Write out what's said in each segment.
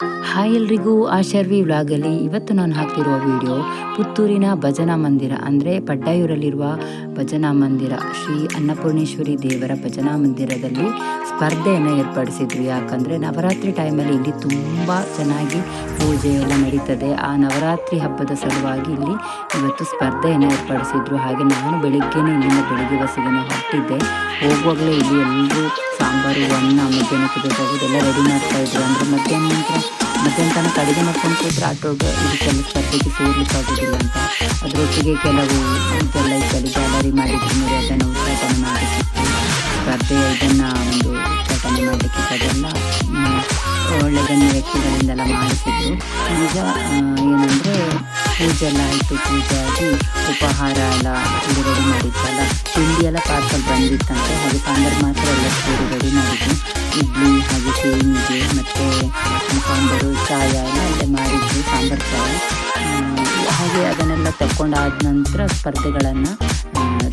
Thank you. Hi ಎಲ್ರಿಗೂ, ಆಶರ್ವಿ ವ್ಲಾಗಲ್ಲಿ ಇವತ್ತು ನಾನು ಹಾಕ್ತಿರುವ ವಿಡಿಯೋ ಪುತ್ತೂರಿನ ಭಜನಾ ಮಂದಿರ, ಅಂದರೆ ಪಡ್ಡಾಯೂರಲ್ಲಿರುವ ಭಜನಾ ಮಂದಿರ, ಶ್ರೀ ಅನ್ನಪೂರ್ಣೇಶ್ವರಿ ದೇವರ ಭಜನಾ ಮಂದಿರದಲ್ಲಿ ಸ್ಪರ್ಧೆಯನ್ನು ಏರ್ಪಡಿಸಿದ್ರು ಯಾಕಂದರೆ ನವರಾತ್ರಿ ಟೈಮಲ್ಲಿ ಇಲ್ಲಿ ತುಂಬ ಚೆನ್ನಾಗಿ ಪೂಜೆ ಎಲ್ಲ ನಡೀತದೆ. ಆ ನವರಾತ್ರಿ ಹಬ್ಬದ ಸಲುವಾಗಿ ಇಲ್ಲಿ ಇವತ್ತು ಸ್ಪರ್ಧೆಯನ್ನು ಏರ್ಪಡಿಸಿದ್ರು. ಹಾಗೆ ನಾನು ಬೆಳಿಗ್ಗೆನೇ ಇಲ್ಲಿಂದ ಬೆಳಿಗ್ಗೆ ಬಸ್ಸಿಗೆ ಹೊರಟಿದ್ದೆ. ಹೋಗುವಾಗಲೇ ಇಲ್ಲಿ ಎಲ್ಲರೂ ಸಾಂಬಾರು, ಅನ್ನ ಎಲ್ಲ ರೆಡಿ ಮಾಡ್ತಾಯಿದ್ರು ಅಂದರೆ ಮಧ್ಯಾಹ್ನ ನಂತರ ಮಧ್ಯಾಹ್ನ ತನಕ ಅಡುಗೆ ಮಾಡ್ಕೊಂಡು ಕೂತ್ರೆ ಆಟೋಗೆ ಇದಕ್ಕೆಲ್ಲ ಸ್ಪರ್ಧೆಗೆ ಸೇರ್ಲಿಕ್ಕೆ ಆಗೋದಿಲ್ಲ ಅಂತ. ಅದರೊಟ್ಟಿಗೆ ಕೆಲವು ಇದೆಲ್ಲ ಇದ್ದಲ್ಲಿ ಗ್ಯಾಲರಿ ಮಾಡಿದ್ರು ನೋಡಿ, ಅದನ್ನು ಉದ್ಘಾಟನೆ ಮಾಡಬೇಕಿತ್ತು ಸ್ಪರ್ಧೆ ಇದನ್ನು ಒಂದು ಉದ್ಘಾಟನೆ ಮಾಡಲಿಕ್ಕಿತ್ತು. ಅದೆಲ್ಲ ಒಳ್ಳೆಯದನ್ನು ವ್ಯಕ್ತಿಗಳಿಂದೆಲ್ಲ ಮಾಡಿಸಿದ್ರು. ಈಗ ಏನಂದರೆ ಪೂಜೆ ಎಲ್ಲ ಆಯಿತು, ಪೂಜೆ ಆಗಿ ಉಪಹಾರ ಎಲ್ಲ ರೆಡಿ ಮಾಡಿತ್ತಲ್ಲ ತಿಂಡಿ ಎಲ್ಲ ಪಾರ್ಸಲ್ ಬಂದಿತ್ತಂತೆ. ಹಾಗೆ ಸಾಂಬಾರು ಮಾತ್ರ ಎಲ್ಲ ರೆಡಿ ಮಾಡಿದ್ರು ಇಡ್ಲಿ ಹಾಗೆ ಸೇಮಿಗೆ ಮತ್ತು ಸಾಂಬಾರು, ಚಾಯ ಎಲ್ಲ ಮಾಡಿದ್ವಿ, ಸಾಂಬಾರು ಚಾಯ. ಹಾಗೆ ಅದನ್ನೆಲ್ಲ ತಗೊಂಡಾದ ನಂತರ ಸ್ಪರ್ಧೆಗಳನ್ನು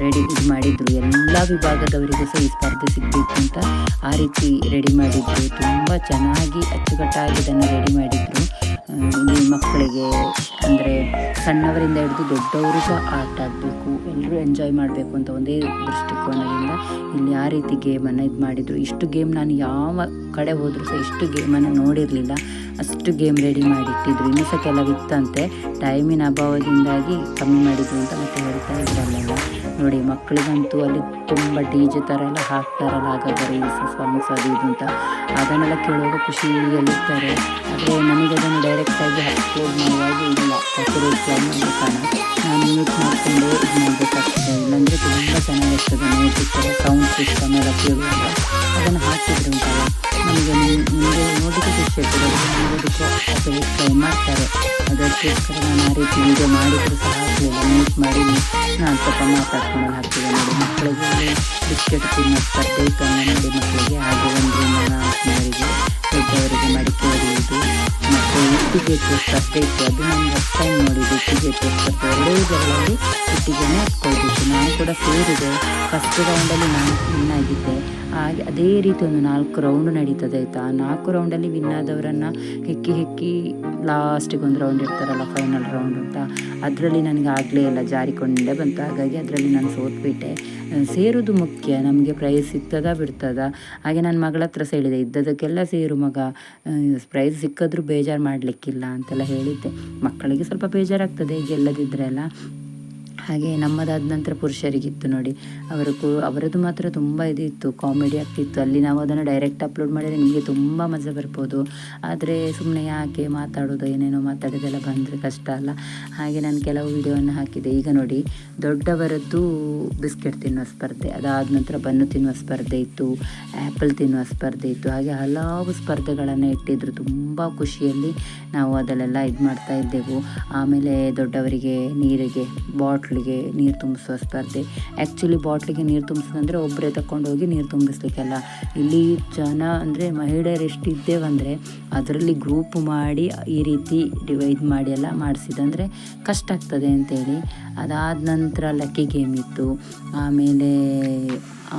ರೆಡಿ ಇದು ಮಾಡಿದ್ರು ಎಲ್ಲ ವಿಭಾಗದವರಿಗೂ ಸಹ ಈ ಸ್ಪರ್ಧೆ ಸಿಗಬೇಕು ಅಂತ ಆ ರೀತಿ ರೆಡಿ ಮಾಡಿದ್ರು ತುಂಬ ಚೆನ್ನಾಗಿ ಅಚ್ಚುಕಟ್ಟಾಗಿ ಇದನ್ನು ರೆಡಿ ಮಾಡಿದ್ರು. ಇಲ್ಲಿ ಮಕ್ಕಳಿಗೆ ಅಂದರೆ ಸಣ್ಣವರಿಂದ ಹಿಡಿದು ದೊಡ್ಡವರು ಸಹ ಆಟ ಆಡಬೇಕು ಎಲ್ಲರೂ ಎಂಜಾಯ್ ಮಾಡಬೇಕು ಅಂತ ಒಂದೇ ದೃಷ್ಟಿಕೋನದಿಂದ ಇಲ್ಲಿ ಯಾವ ರೀತಿ ಗೇಮನ್ನು ಇದು ಮಾಡಿದರು. ಇಷ್ಟು ಗೇಮ್ ನಾನು ಯಾವ ಕಡೆ ಹೋದರೂ ಸಹ ಇಷ್ಟು ಗೇಮನ್ನು ನೋಡಿರಲಿಲ್ಲ. ಅಷ್ಟು ಗೇಮ್ ರೆಡಿ ಮಾಡಿಟ್ಟಿದ್ರು. ಇನ್ನೂ ಸಹ ಕೆಲವಿತ್ತಂತೆ ಟೈಮಿನ ಅಭಾವದಿಂದಾಗಿ ಕಮ್ಮಿ ಮಾಡಿದ್ರು ಅಂತ ಮತ್ತೆ ಹೇಳ್ತಾ ಇದ್ರಲ್ಲೆಲ್ಲ ನೋಡಿ ಮಕ್ಕಳಿಗಂತೂ ಅಲ್ಲಿ ತುಂಬ ಡಿ ಜೆ ಥರ ಎಲ್ಲ ಹಾಕ್ತಾರಲ್ಲ ಆಗಾಗ ರೀಲ್ಸ್ ಸಾಂಗ್ಸ್ ಅದು ಇದು ಅಂತ. ಅದನ್ನೆಲ್ಲ ಕೇಳುವಾಗ ಖುಷಿಯಲ್ಲಿರ್ತಾರೆ. ಆದರೆ ನನಗೆ ಅದನ್ನು ಡೈರೆಕ್ಟಾಗಿ ಅಪ್ಲೋಡ್ ಮಾಡುವಾಗ ಇಲ್ಲ. ಕಾರಣ ನಾನು ಮ್ಯೂಟ್ ಮಾಡಿಕೊಂಡು ಮಾಡಬೇಕಾಗ್ತದೆ. ಇಲ್ಲಾಂದರೆ ಚೆನ್ನಾಗಿರ್ತದೆ ನೋಡಲಿಕ್ಕೆಲ್ಲ ಸೌಂಡ್ ಸಿಸ್ಟಮ್ ಎಲ್ಲ ಕೇಳುವಾಗ ಅದನ್ನು ಹಾಕಿದ್ರು ಉಂಟಲ್ಲ? ನಮಗೆ ನಿಮಗೆ ನೋಟಿಫಿಕೇಶನ್ ನೋಡೋದಕ್ಕೆ ಅದು ಟ್ರೈ ಮಾಡ್ತಾರೆ. ಅದಕ್ಕೋಸ್ಕರ ನಾನು ಆ ರೀತಿ ವೀಡಿಯೋ ಮಾಡಿದ್ರು ಸಹ ಹಾಕಲಿಲ್ಲ. ಮ್ಯೂಟ್ ಮಾಡಿ ನಾನು ಸ್ವಲ್ಪ ಮಾತಾಡ್ಕೊಂಡು ಹಾಕ್ತಿದ್ದೆ ನೋಡಿ. ಮಕ್ಕಳಿಗೆ ಬಿಸ್ಕೆಟ್ ತಿನ್ನೋ ಸ್ಪರ್ಧೆ ಅಂಗನವಾಡಿ ಮಕ್ಕಳಿಗೆ, ಹಾಗೆ ಒಂದು ನಾಲ್ಕನವರಿಗೆ ದೊಡ್ಡವರಿಗೆ ಮಡಿಕೆ ಇಟ್ಟಿಗೆ ಸ್ಪರ್ಧೆ ಇತ್ತು ಅದು ನಾನು ಟೈಮ್ ನೋಡಿದ್ದು ಇಟ್ಟಿಗೆ ಎರಡೂ ನಾನು ಕೂಡ ಸೇರಿದೆ. ಫಸ್ಟ್ ರೌಂಡಲ್ಲಿ ನಾನು ವಿನ್ ಆಗಿದ್ದೆ. ಹಾಗೆ ಅದೇ ರೀತಿ ಒಂದು ನಾಲ್ಕು ರೌಂಡ್ ನಡೀತದೆ, ಆಯಿತಾ? ನಾಲ್ಕು ರೌಂಡಲ್ಲಿ ವಿನ್ ಆದವರನ್ನು ಹೆಕ್ಕಿ ಹೆಕ್ಕಿ ಲಾಸ್ಟಿಗೆ ಒಂದು ರೌಂಡ್ ಇರ್ತಾರಲ್ಲ ಫೈನಲ್ ರೌಂಡ್ ಅಂತ. ಅದರಲ್ಲಿ ನನಗೆ ಆಗಲೇ ಇಲ್ಲ ಜಾರಿಕೊಂಡೇ ಬಂತು. ಹಾಗಾಗಿ ಅದರಲ್ಲಿ ನಾನು ಸೋತ್ಬಿಟ್ಟೆ. ಸೇರೋದು ಮುಖ್ಯ. ನಮಗೆ ಪ್ರೈಸ್ ಸಿಗ್ತದ ಬಿಡ್ತದ? ಹಾಗೆ ನನ್ನ ಮಗಳ ಹತ್ರ ಹೇಳಿದೆ ಇದ್ದದಕ್ಕೆಲ್ಲ ಸೇರು ಮಗ. ಪ್ರೈಸ್ ಸಿಕ್ಕಿದ್ರೂ ಬೇಜಾರು ಮಾಡಲಿಕ್ಕಿಲ್ಲ ಅಂತೆಲ್ಲ ಹೇಳಿದ್ದೆ. ಮಕ್ಕಳಿಗೆ ಸ್ವಲ್ಪ ಬೇಜಾರಾಗ್ತದೆ ಗೆಲ್ಲದಿದ್ದರೆ ಅಲ್ಲ ಹಾಗೆ ನಮ್ಮದಾದ ನಂತರ ಪುರುಷರಿಗಿತ್ತು ನೋಡಿ. ಅವರು ಕು ಅವರದ್ದು ಮಾತ್ರ ತುಂಬ ಇದಿತ್ತು, ಕಾಮಿಡಿ ಆಗ್ತಿತ್ತು. ಅಲ್ಲಿ ನಾವು ಅದನ್ನು ಡೈರೆಕ್ಟ್ ಅಪ್ಲೋಡ್ ಮಾಡಿದರೆ ನಿಮಗೆ ತುಂಬ ಮಜಾ ಬರ್ಬೋದು. ಆದರೆ ಸುಮ್ಮನೆ ಯಾಕೆ ಮಾತಾಡೋದು, ಏನೇನೋ ಮಾತಾಡೋದೆಲ್ಲ ಬಂದರೆ ಕಷ್ಟ ಅಲ್ಲ. ಹಾಗೆ ನಾನು ಕೆಲವು ವಿಡಿಯೋವನ್ನು ಹಾಕಿದೆ. ಈಗ ನೋಡಿ, ದೊಡ್ಡವರದ್ದು ಬಿಸ್ಕೆಟ್ ತಿನ್ನುವ ಸ್ಪರ್ಧೆ, ಅದಾದ ನಂತರ ಬನ್ನು ತಿನ್ನುವ ಸ್ಪರ್ಧೆ ಇತ್ತು ಆ್ಯಪಲ್ ತಿನ್ನುವ ಸ್ಪರ್ಧೆ ಇತ್ತು. ಹಾಗೆ ಹಲವು ಸ್ಪರ್ಧೆಗಳನ್ನು ಇಟ್ಟಿದ್ರು. ತುಂಬ ಖುಷಿಯಲ್ಲಿ ನಾವು ಅದಲ್ಲೆಲ್ಲ ಇದು ಮಾಡ್ತಾ ಇದ್ದೆವು. ಆಮೇಲೆ ದೊಡ್ಡವರಿಗೆ ನೀರಿಗೆ ಬಾಟ್ಲಿಗೆ ನೀರು ತುಂಬಿಸುವ ಸ್ಪರ್ಧೆ. ಆ್ಯಕ್ಚುಲಿ ಬಾಟ್ಲಿಗೆ ನೀರು ತುಂಬಿಸೋದಂದರೆ ಒಬ್ಬರೇ ತಗೊಂಡೋಗಿ ನೀರು ತುಂಬಿಸ್ಲಿಕ್ಕೆಲ್ಲ. ಇಲ್ಲಿ ಜನ ಅಂದರೆ ಮಹಿಳೆಯರು ಎಷ್ಟು ಇದ್ದೇವಂದರೆ ಅದರಲ್ಲಿ ಗ್ರೂಪ್ ಮಾಡಿ ಈ ರೀತಿ ಡಿವೈಡ್ ಮಾಡಿ ಎಲ್ಲ ಮಾಡಿಸಿದಂದರೆ ಕಷ್ಟ ಆಗ್ತದೆ ಅಂತೇಳಿ. ಅದಾದ ನಂತರ ಲಕ್ಕಿ ಗೇಮ್ ಇತ್ತು. ಆಮೇಲೆ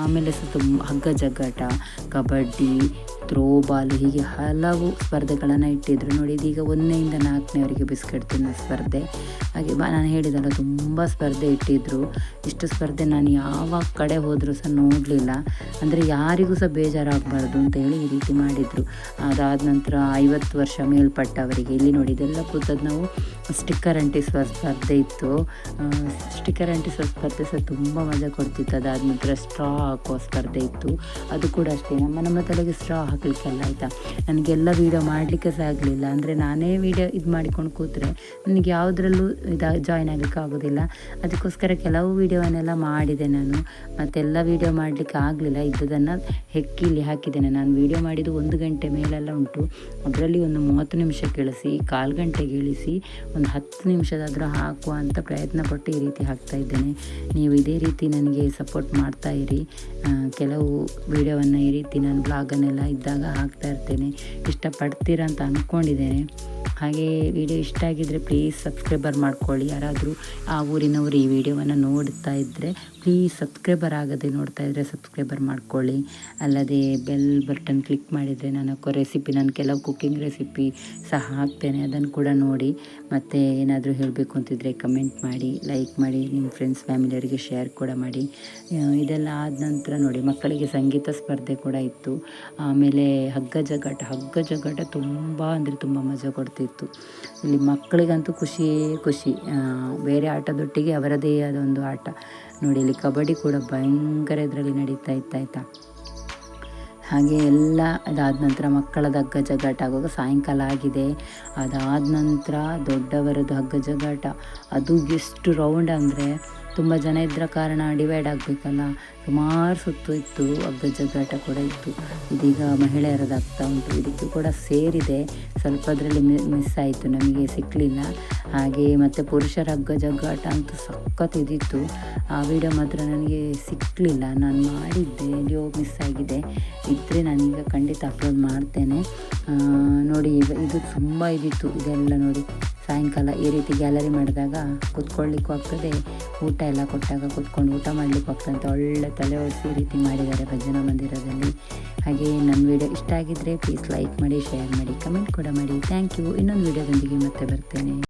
ಆಮೇಲೆ ಸಹ ತುಂಬ ಹಗ್ಗ ಜಗ್ಗಾಟ, ಕಬಡ್ಡಿ ಥ್ರೋಬಾಲ್ ಹೀಗೆ ಹಲವು ಸ್ಪರ್ಧೆಗಳನ್ನು ಇಟ್ಟಿದ್ರು. ನೋಡಿ, ಇದೀಗ ಒಂದನೆಯಿಂದ ನಾಲ್ಕನೇವರೆಗೆ ಬಿಸ್ಕೆಟ್ ತಿನ್ನೋ ಸ್ಪರ್ಧೆ. ಹಾಗೆ ನಾನು ಹೇಳಿದಲ್ಲ, ತುಂಬ ಸ್ಪರ್ಧೆ ಇಟ್ಟಿದ್ರು. ಇಷ್ಟು ಸ್ಪರ್ಧೆ ನಾನು ಯಾವ ಕಡೆ ಹೋದರೂ ಸಹ ನೋಡಲಿಲ್ಲ. ಅಂದರೆ ಯಾರಿಗೂ ಸಹ ಬೇಜಾರಾಗಬಾರ್ದು ಅಂತ ಹೇಳಿ ಈ ರೀತಿ ಮಾಡಿದರು. ಅದಾದ ನಂತರ ಐವತ್ತು ವರ್ಷ ಮೇಲ್ಪಟ್ಟವರಿಗೆ, ಇಲ್ಲಿ ನೋಡಿ, ಇದೆಲ್ಲ ಕೂತದ್ದು ನಾವು ಸ್ಟಿಕ್ಕರ್ ಅಂಟಿಸುವ ಸ್ಪರ್ಧೆ ಇತ್ತು. ಸ್ಟಿಕ್ಕರ್ ಅಂಟಿಸುವ ಸ್ಪರ್ಧೆ ಸಹ ತುಂಬ ಮಜಾ ಕೊಡ್ತಿತ್ತು. ಅದಾದ ನಂತರ ಸ್ಟ್ರಾ ಹಾಕುವ ಸ್ಪರ್ಧೆ ಇತ್ತು. ಅದು ಕೂಡ ಅಷ್ಟೇ. ನಮ್ಮ ನಮ್ಮ ತಲೆಗೆ ಸ್ಟ್ರಾ ಹಾಕಲಿಕ್ಕೆಲ್ಲ ಆಯಿತಾ ನನಗೆಲ್ಲ ವೀಡಿಯೋ ಮಾಡಲಿಕ್ಕೆ ಸಹ ಆಗಲಿಲ್ಲ. ಅಂದರೆ ನಾನೇ ವೀಡಿಯೋ ಇದು ಮಾಡಿಕೊಂಡು ಕೂತ್ರೆ ನನಗೆ ಯಾವುದ್ರಲ್ಲೂ ಇದು ಜಾಯ್ನ್ ಆಗಲಿಕ್ಕೆ ಆಗೋದಿಲ್ಲ. ಅದಕ್ಕೋಸ್ಕರ ಕೆಲವು ವೀಡಿಯೋವನ್ನೆಲ್ಲ ಮಾಡಿದೆ ನಾನು. ಮತ್ತೆಲ್ಲ ವೀಡಿಯೋ ಮಾಡಲಿಕ್ಕೆ ಆಗಲಿಲ್ಲ. ಇದ್ದದನ್ನು ಹೆಕ್ಕಿಲಿ ಹಾಕಿದ್ದೇನೆ. ನಾನು ವೀಡಿಯೋ ಮಾಡಿದ್ದು ಒಂದು ಗಂಟೆ ಮೇಲೆಲ್ಲ ಉಂಟು. ಅದರಲ್ಲಿ ಒಂದು ಮೂವತ್ತು ನಿಮಿಷ ಕೇಳಿಸಿ, ಕಾಲು ಗಂಟೆಗೆ ಇಳಿಸಿ, ಒಂದು ಹತ್ತು ನಿಮಿಷದಾದರೂ ಹಾಕುವ ಅಂತ ಪ್ರಯತ್ನ ಪಟ್ಟು ಈ ರೀತಿ ಹಾಕ್ತಾ ಇದ್ದೇನೆ. ನೀವು ಇದೇ ರೀತಿ ನನಗೆ ಸಪೋರ್ಟ್ ಮಾಡ್ತಾ ಇರಿ. ಕೆಲವು ವೀಡಿಯೋವನ್ನು ಈ ರೀತಿ ನಾನು ಬ್ಲಾಗನ್ನೆಲ್ಲ ಇದ್ದಾಗ ಹಾಕ್ತಾ ಇರ್ತೀನಿ. ಇಷ್ಟಪಡ್ತೀರಾ ಅಂತ ಅಂದ್ಕೊಂಡಿದ್ದೇನೆ ಹಾಗೆ ವಿಡಿಯೋ ಇಷ್ಟ ಆಗಿದ್ದರೆ ಪ್ಲೀಸ್ ಸಬ್ಸ್ಕ್ರೈಬರ್ ಮಾಡ್ಕೊಳ್ಳಿ. ಯಾರಾದರೂ ಆ ಊರಿನವರು ಈ ವಿಡಿಯೋವನ್ನು ನೋಡ್ತಾ ಇದ್ದರೆ ಪ್ಲೀಸ್ ಸಬ್ಸ್ಕ್ರೈಬರ್ ಆಗದೆ ನೋಡ್ತಾ ಇದ್ದರೆ ಸಬ್ಸ್ಕ್ರೈಬರ್ ಮಾಡ್ಕೊಳ್ಳಿ. ಅಲ್ಲದೆ ಬೆಲ್ ಬಟನ್ ಕ್ಲಿಕ್ ಮಾಡಿದರೆ ನಾನು ರೆಸಿಪಿ ನಾನು ಕೆಲವು ಕುಕ್ಕಿಂಗ್ ರೆಸಿಪಿ ಸಹ ಹಾಕ್ತೇನೆ. ಅದನ್ನು ಕೂಡ ನೋಡಿ. ಮತ್ತು ಏನಾದರೂ ಹೇಳಬೇಕು ಅಂತಿದ್ರೆ ಕಮೆಂಟ್ ಮಾಡಿ ಲೈಕ್ ಮಾಡಿ, ನಿಮ್ಮ ಫ್ರೆಂಡ್ಸ್ ಫ್ಯಾಮಿಲಿಯವರಿಗೆ ಶೇರ್ ಕೂಡ ಮಾಡಿ. ಇದೆಲ್ಲ ಆದ ನಂತರ ನೋಡಿ, ಮಕ್ಕಳಿಗೆ ಸಂಗೀತ ಸ್ಪರ್ಧೆ ಕೂಡ ಇತ್ತು. ಆಮೇಲೆ ಹಗ್ಗ ಜಗಾಟ ಹಗ್ಗ ಜಗಾಟ ತುಂಬ ಅಂದರೆ ತುಂಬ ಮಜಾ ಕೊಡ್ತಿತ್ತು. ಇಲ್ಲಿ ಮಕ್ಕಳಿಗಂತೂ ಖುಷಿಯೇ ಖುಷಿ. ಬೇರೆ ಆಟದೊಟ್ಟಿಗೆ ಅವರದೇ ಆದ ಒಂದು ಆಟ. ನೋಡಿ, ಇಲ್ಲಿ ಕಬಡ್ಡಿ ಕೂಡ ಭಯಂಕರ ಇದರಲ್ಲಿ ನಡೀತಾ ಇತ್ತು, ಆಯಿತಾ? ಹಾಗೆ ಎಲ್ಲ ಅದಾದ ನಂತರ ಮಕ್ಕಳದ್ದು ಹಗ್ಗ ಜಗ್ಗಾಟ ಆಗುವಾಗ ಸಾಯಂಕಾಲ ಆಗಿದೆ. ಅದಾದ ನಂತರ ದೊಡ್ಡವರದ್ದು ಹಗ್ಗ ಜಗ್ಗಾಟ ಅದು ಎಷ್ಟು ರೌಂಡ್ ಅಂದರೆ ತುಂಬ ಜನ ಇದ್ದ ಕಾರಣ ಡಿವೈಡ್ ಆಗಬೇಕಲ್ಲ. ಸುಮಾರು ಸುತ್ತು ಇತ್ತು ಅಗ್ಗ ಜಗ್ಗಾಟ ಕೂಡ ಇತ್ತು. ಇದೀಗ ಮಹಿಳೆಯರದಾಗ್ತಾ ಉಂಟು. ಇದಕ್ಕೂ ಕೂಡ ಸೇರಿದೆ. ಸ್ವಲ್ಪ ಅದರಲ್ಲಿ ಮಿಸ್ ಆಯಿತು. ನಮಗೆ ಸಿಕ್ಕಲಿಲ್ಲ ಹಾಗೆ ಮತ್ತು ಪುರುಷರ ಹಗ್ಗ ಜಗ್ಗಾಟ ಅಂತೂ ಸಖತ್ ಇದಿತ್ತು. ಆ ವಿಡಿಯೋ ಮಾತ್ರ ನನಗೆ ಸಿಕ್ಕಲಿಲ್ಲ ನಾನು ಮಾಡಿದ್ದೆ. ಎಲ್ಲಿಯೋ ಮಿಸ್ ಆಗಿದೆ. ಇದ್ದರೆ ನಾನೀಗ ಖಂಡಿತ ಅಪ್ಲೋಡ್ ಮಾಡ್ತೇನೆ. ನೋಡಿ ಇದು ತುಂಬ ಇದಿತ್ತು. ಇದೆಲ್ಲ ನೋಡಿ ಸಾಯಂಕಾಲ ಈ ರೀತಿ ಗ್ಯಾಲರಿ ಮಾಡಿದಾಗ ಕೂತ್ಕೊಳ್ಳಿಕ್ಕೂ ಆಗ್ತದೆ, ಊಟ ಎಲ್ಲ ಕೊಟ್ಟಾಗ ಕೂತ್ಕೊಂಡು ಊಟ ಮಾಡಲಿಕ್ಕೂ ಆಗ್ತದೆ ಅಂತ ಒಳ್ಳೆ ತಲೆ ಓಡಿಸಿ ಈ ರೀತಿ ಮಾಡಿದ್ದಾರೆ ಭಜನಾ ಮಂದಿರದಲ್ಲಿ. ಹಾಗೆ ನನ್ನ ವಿಡಿಯೋ ಇಷ್ಟ ಆಗಿದ್ದರೆ ಪ್ಲೀಸ್ ಲೈಕ್ ಮಾಡಿ ಶೇರ್ ಮಾಡಿ ಕಮೆಂಟ್ ಕೂಡ ಮಾಡಿ. ಥ್ಯಾಂಕ್ ಯು ಇನ್ನೊಂದು ವಿಡಿಯೋದೊಂದಿಗೆ ಮತ್ತೆ ಬರ್ತೇನೆ.